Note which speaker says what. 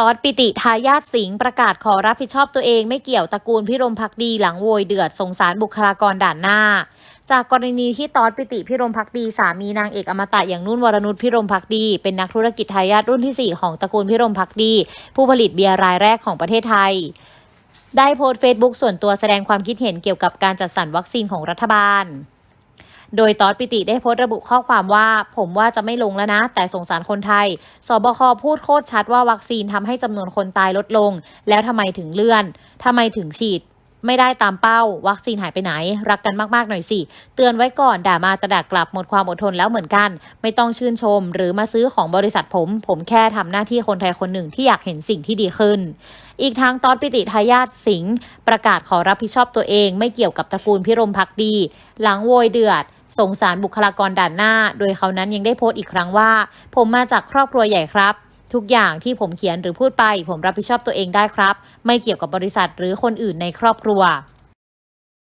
Speaker 1: ตอดปิติทายาทสิงห์ประกาศขอรับผิดชอบตัวเองไม่เกี่ยวตระกูลพิรมพักดีหลังโวยเดือดสงสารบุคลากรด่านหน้า จากกรณีที่ตอดปิติพิรมพักดีสามีนางเอกอมตะอย่างนุ่นวรนุชพิรมพักดี เป็นนักธุรกิจทายาทรุ่นที่ 4 ของตระกูลพิรมพักดี ผู้ผลิตเบียร์รายแรกของประเทศไทย ได้โพสต์เฟซบุ๊กส่วนตัวแสดงความคิดเห็นเกี่ยวกับการจัดสรรวัคซีนของรัฐบาล โดยตอดปิติได้โพสต์ระบุข้อความว่า ผมว่าจะไม่ลงแล้วนะ แต่สงสารคนไทย สบคพูดโคตรชัดว่าวัคซีนทำให้จำนวนคนตายลดลง แล้วทำไมถึงเลื่อนทำไมถึงฉีด ไม่ได้ตามเป้า วัคซีนหายไปไหน รักกันมากๆหน่อยสิ เตือนไว้ก่อนด่ามาจะด่ากลับหมดความอดทนแล้วเหมือนกัน ไม่ต้องชื่นชม หรือมาซื้อของบริษัทผม ผมแค่ทำหน้าที่คนไทยคนหนึ่งที่อยากเห็นสิ่งที่ดีขึ้น อีกทั้งตอนปิติทายาทสิงห์ประกาศขอรับผิดชอบตัวเอง ไม่เกี่ยวกับตระกูลพิรมพักดี หลังโวยเดือดสงสารบุคลากรด่านหน้า โดยเขานั้นยังได้โพสต์อีกครั้งว่า ผมมาจากครอบครัวใหญ่ครับ ทุกอย่างที่ผมเขียนหรือพูดไป ผมรับผิดชอบตัวเองได้ครับ ไม่เกี่ยวกับบริษัทหรือคนอื่นในครอบครัว